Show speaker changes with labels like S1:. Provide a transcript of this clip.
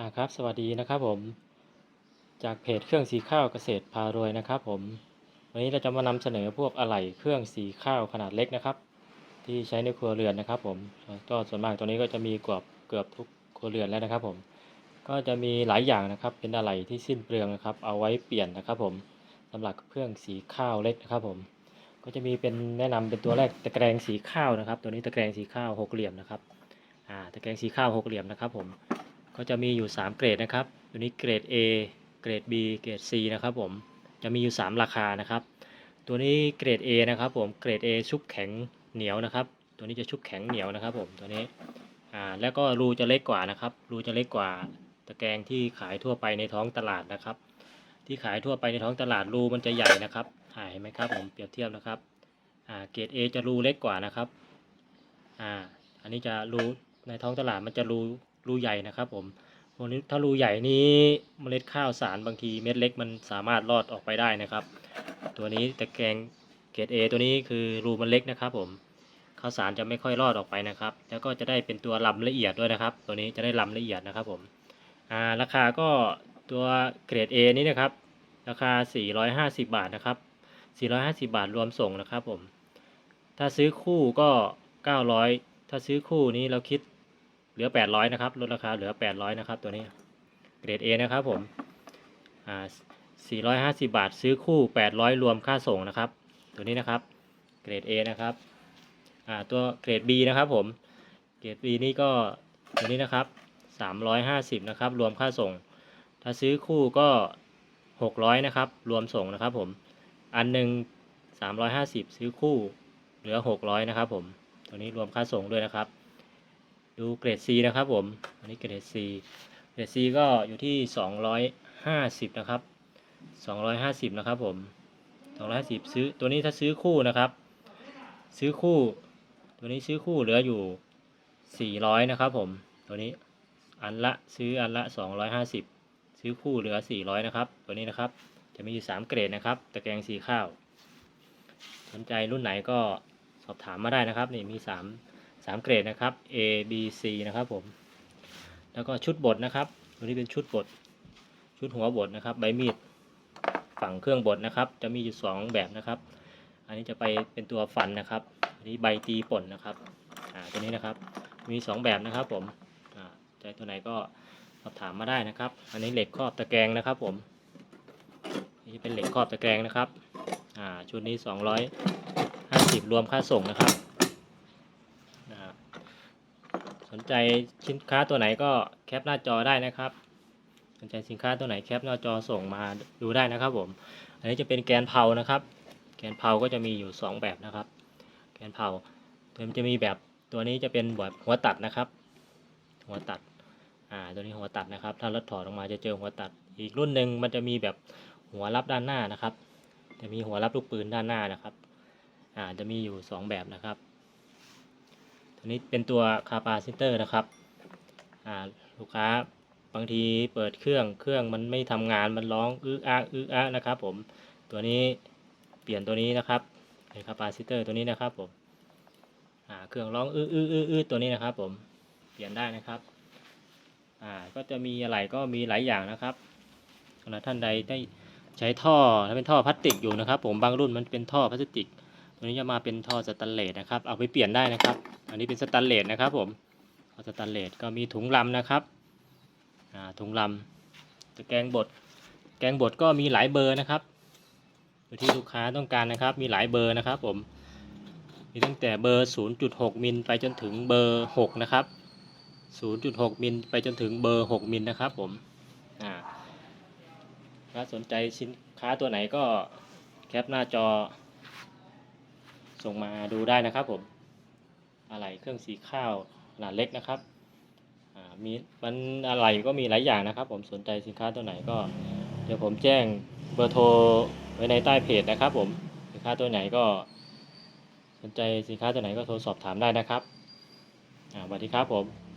S1: อ่าครับสวัสดีนะครับผม จากเพจเครื่องสีข้าวเกษตรพารวยนะครับผม วันนี้เราจะมานำเสนอพวกอะไหล่เครื่องสีข้าวขนาดเล็กนะครับ ที่ใช้ในครัวเรือนนะครับผมก็ส่วนมากตัวนี้ก็จะมีเกือบเกือบทุกครัวเรือนแล้วนะครับผม ก็จะมีหลายอย่างนะครับ เป็นอะไหล่ที่สิ้นเปลืองนะครับ เอาไว้เปลี่ยนนะครับผมสำหรับเครื่องสีข้าวเล็กนะครับผม ก็จะมีเป็นแนะนำเป็นตัวแรกตะแกรงสีข้าวนะครับ ตัวนี้ตะแกรงสีข้าวหกเหลี่ยมนะครับ อ่าตะแกรงสีข้าวหกเหลี่ยมนะครับผม ก็จะมีอยู่ 3 เกรดนะครับ ตัวนี้เกรด A เกรด B เกรด C นะครับผม จะมีอยู่ 3 ราคานะครับ ตัวนี้เกรด A นะครับผม เกรด A ชุบแข็งเหนียวนะครับ ตัวนี้จะชุบแข็งเหนียวนะครับผมตัวนี้ อ่า แล้วก็รูจะเล็กกว่านะครับ รูจะเล็กกว่าตะแกรงที่ขายทั่วไปในท้องตลาดนะครับ ที่ขายทั่วไปในท้องตลาดรูมันจะใหญ่นะครับอ่าเห็นไหมครับผม เปรียบเทียบนะครับ อ่า เกรด A จะรูเล็กกว่านะครับ อ่า อันนี้จะรูในท้องตลาดมันจะรู รูใหญ่นะครับผมพวกนี้ถ้ารูใหญ่นี้เมล็ดข้าวสารบางทีเม็ดเล็กมันสามารถรอดออกไปได้นะครับ ตัวนี้ตะแกรงเกรด A ตัวนี้คือรูมันเล็กนะครับผมข้าวสารจะไม่ค่อยรอดออกไปนะครับ แล้วก็จะได้เป็นตัวลำละเอียดด้วยนะครับ ตัวนี้จะได้ลำละเอียดนะครับผมอ่าราคาก็ตัวเกรด A นี้นะครับ ราคา 450 บาทนะครับ 450 บาทรวมส่งนะครับผม ถ้าซื้อคู่ก็ 900 ถ้าซื้อคู่นี้เราคิด เหลือ 800 นะครับ ลดราคาเหลือ 800 นะครับ ตัวนี้ เกรด A นะครับผม อ่า 450 บาท ซื้อคู่ 800 รวมค่าส่งนะครับ ตัวนี้นะครับ เกรด A นะครับ อ่า ตัวเกรด B นะครับผม เกรด B นี่ก็ตัวนี้นะครับ 350 นะครับ รวมค่าส่ง ถ้าซื้อคู่ก็ 600 นะครับ รวมส่งนะครับผม อันหนึ่ง350 ซื้อคู่ เหลือ 600 นะครับผม ตัวนี้รวมค่าส่งด้วยนะครับ ดูเกรด C นะครับผม อันนี้เกรด C เกรด C ก็อยู่ที่ 250 นะครับ 250 นะครับผม250ซื้อ ตัวนี้ถ้าซื้อคู่นะครับ ซื้อคู่ ตัวนี้ซื้อคู่เหลืออยู่ 400 นะครับผม ตัวนี้ อันละซื้ออันละ 250 ซื้อคู่เหลือ 400 นะครับ ตัวนี้นะครับ จะมีอยู่ 3 เกรดนะครับ ตะแกรงสีข้าว สนใจรุ่นไหนก็สอบถามมาได้นะครับ นี่มี 3 3 เกรดนะครับ A B C นะครับผม แล้วก็ชุดบดนะครับตัวนี้เป็นชุดบด ชุดหัวบดนะครับ ใบมีดฝั่งเครื่องบดนะครับ จะมีอยู่2แบบนะครับ อันนี้จะไปเป็นตัวฟันนะครับ อันนี้ใบตีป่นนะครับ อ่า ตัวนี้นะครับ มี 2 แบบนะครับผม อ่าใจตัวไหนก็สอบถามมาได้นะครับ อันนี้เหล็กครอบตะแกรงนะครับผม นี่เป็นเหล็กครอบตะแกรงนะครับ อ่า ชุดนี้ 250 รวมค่าส่งนะครับนะครับ สนใจสินค้าตัวไหนก็แคปหน้าจอได้นะครับ สนใจสินค้าตัวไหนแคปหน้าจอส่งมาดูได้นะครับผม อันนี้จะเป็นแกนเผานะครับ แกนเผาก็จะมีอยู่ 2 แบบนะครับ แกนเผาตัวมันจะมีแบบตัวนี้จะเป็นแบบหัวตัดนะครับ หัวตัด อ่า ตัวนี้หัวตัดนะครับ ถ้ารถถอดออกมาจะเจอหัวตัด อีกรุ่นหนึ่งมันจะมีแบบหัวรับด้านหน้านะครับ จะมีหัวรับลูกปืนด้านหน้านะครับ อ่า จะมีอยู่ 2 แบบนะครับ ตัวนี้เป็นตัวคาปาซิเตอร์นะครับลูกค้าบางทีเปิดเครื่องเครื่องมันไม่ทำงานมันร้องอื้ออ้าอื้ออ้านะครับ ผมตัวนี้เปลี่ยนตัวนี้นะครับเป็นคาปาซิเตอร์ตัวนี้นะครับผมเครื่องร้องอื้ออื้ออื้ออื้อตัวนี้นะครับ ผมเปลี่ยนได้นะครับก็จะมีอะไรก็มีหลายอย่างนะครับสำหรับท่านใดได้ใช้ท่อถ้าเป็นท่อพลาสติกอยู่นะครับ ผมบางรุ่นมันเป็นท่อพลาสติก ตัวนี้จะมาเป็นท่อสแตนเลสนะครับ เอาไปเปลี่ยนได้นะครับ อันนี้เป็นสแตนเลสนะครับผมท่อสแตนเลสก็มีถุงลำนะครับอ่าถุงลำตะแกรงบด แกงบดก็มีหลายเบอร์นะครับอยู่ที่ลูกค้าต้องการนะครับ มีหลายเบอร์นะครับผม มีตั้งแต่เบอร์ 0.6 มิลไปจนถึงเบอร์ 6 นะครับ 0.6 มิลไปจนถึงเบอร์ 6 มิลนะครับผม อ่าถ้าสนใจสินค้าตัวไหนก็แคปหน้าจอ ส่งมาดูได้นะครับผมอะไรเครื่องสีข้าวขนาดเล็กนะครับอ่ามีมันอะไรก็มีหลายอย่างนะครับ ผมสนใจสินค้าตัวไหนก็ เดี๋ยวผมแจ้งเบอร์โทรไว้ในใต้เพจนะครับ ผมสินค้าตัวไหนก็ สนใจสินค้าตัวไหนก็โทรสอบถามได้นะครับอ่าสวัสดีครับผม